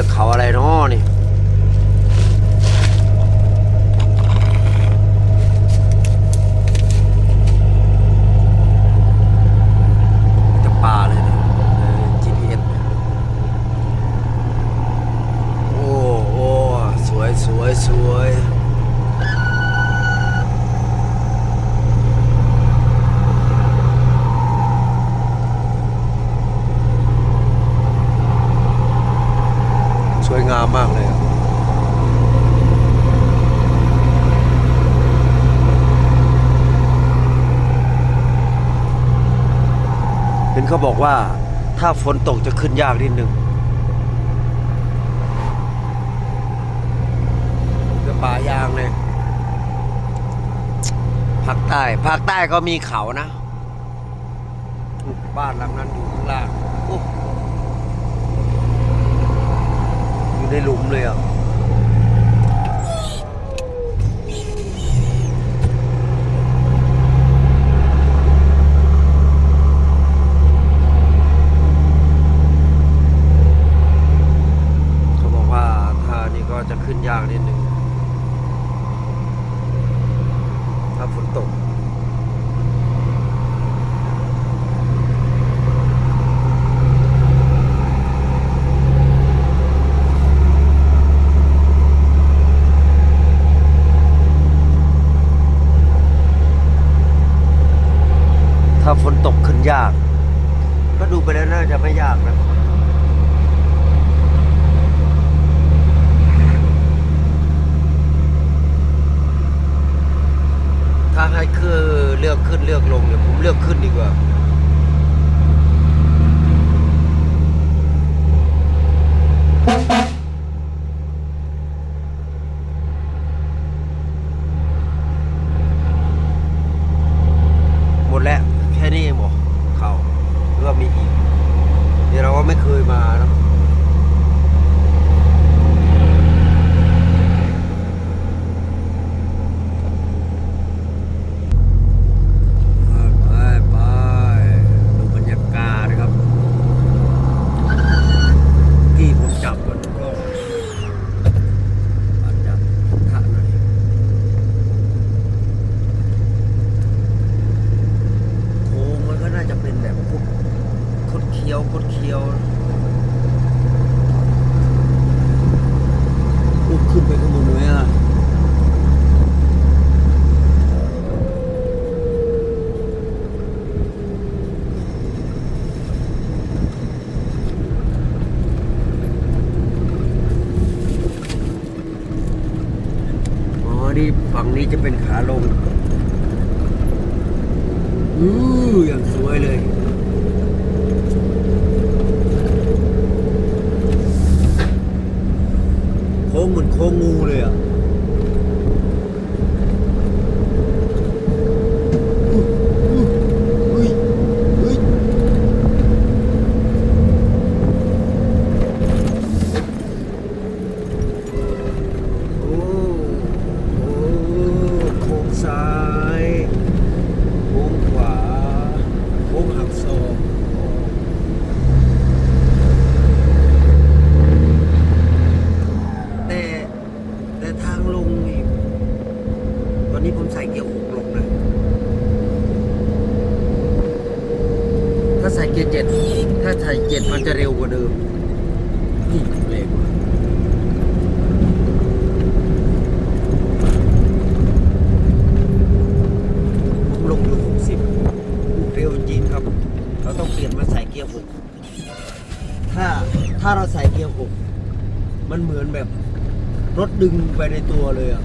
ยกเขาอะไรเนาะนี่ จะป่าเลยเนี่ยเออ GPS เนี่ยโอ้โอ้สวยสวยสวยสวยงามมากเลยอะ เขาบอกว่าถ้าฝนตกจะขึ้นยากนิดนึงก็ป่ายางเลยภาคใต้ภาคใต้ก็มีเขานะ บ้านหลังนั้นอยู่ข้างล่างอยู่ในหลุมเลยอะ เขาบอกว่าถ้านี่ก็จะขึ้นยากนิดนึง ถ้าฝนตก ถ้าฝนตกขึ้นยาก ก็ดูไปแล้ว น่าจะไม่ยากนะ ถ้าให้คือเลือกขึ้นเลือกลงเนี่ยผมเลือกขึ้นดีกว่า หมดแล้ว แค่นี้เองบอกเขาหรือว่ามีอีกเดี๋ยวเราก็ไม่เคยมาเนอะไปไปดูบรรยากาศนะครับ ที่ผมจับก่อนก็อาจจะท่าหน่อย โค้งมันก็น่าจะเป็นแบบพวกคดเคี้ยวคดเคี้ยวอุ๊ยขึ้นไปข้างบนเลยอะอ๋อ นี่ ฝั่งนี้จะเป็นขาลงอืออย่างสวยเลยโค้งเหมือนโค้งงูเลยอะอุ๊ยอุ๊ยอุ๊ยโอ้โอ้โค้งซ้าย โค้งขวาโค้งหักศอกแต่แต่ทางลงนี่ต อนนี้ผมใส่เกียร์หกลงนะ ถ้าใส่เกียร์เจ็ดถ้าใส่เจ็ดมันจะเร็วกว่าเดิมนี่เร็วกว่าผมลงอยู่หกสิบเร็วจริงครับ เราต้องเปลี่ยนมาใส่เกียร์หกถ้าถ้าเราใส่เกียร์หกมันเหมือนแบบรถดึงไปในตัวเลยอะ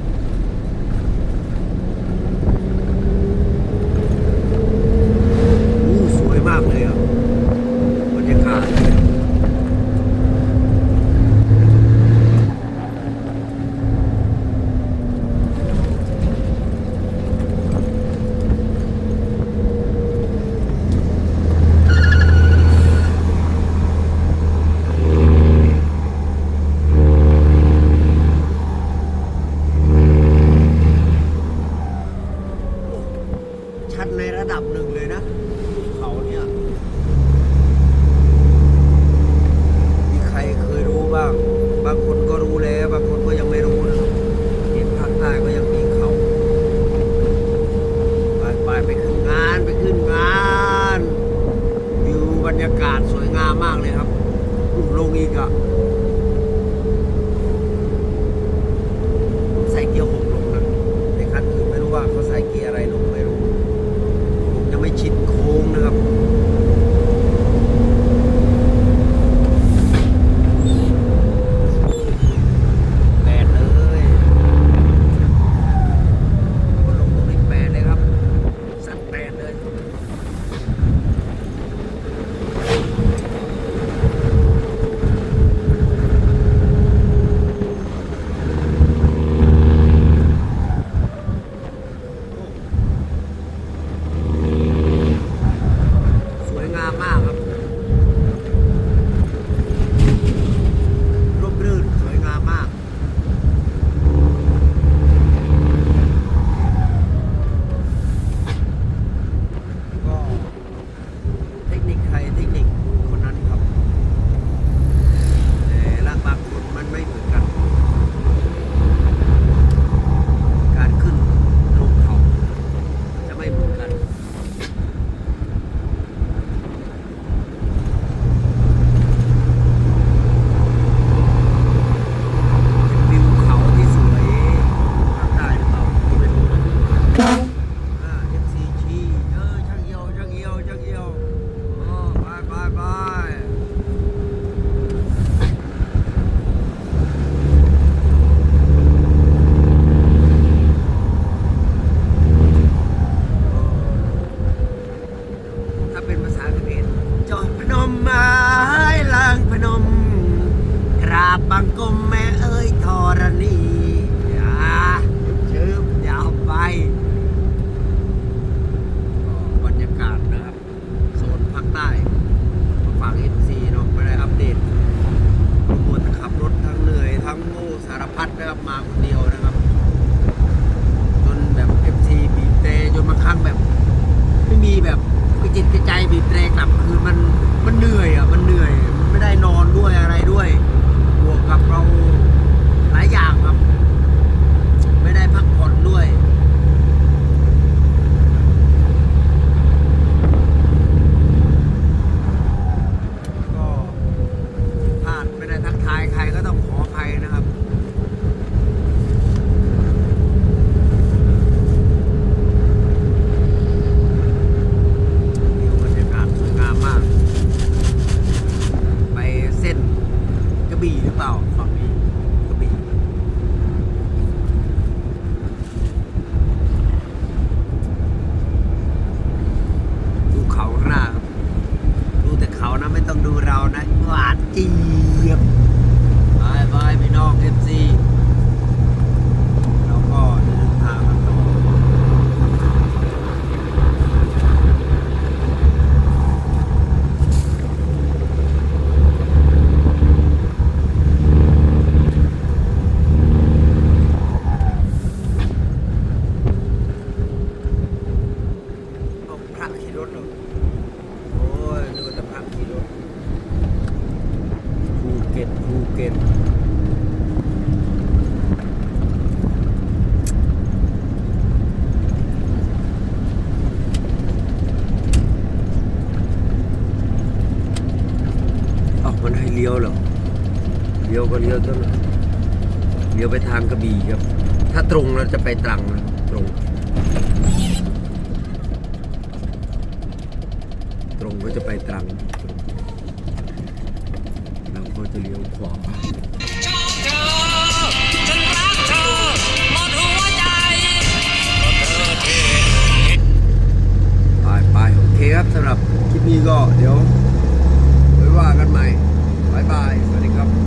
ฝั่งนี้ เลี้ยวหรอกเลี้ยวก็เลี้ยวจนเลี้ยวไปทางกระบี่ครับ ถ้าตรงเราจะไปตรังนะตรง ตรงก็จะไปตรังเราก็จะเลี้ยวขวาไปไปโอเคครับสำหรับคลิปนี้ก็เดี๋ยวไว้ว่ากันใหม่ายบาย สวัสดีครับ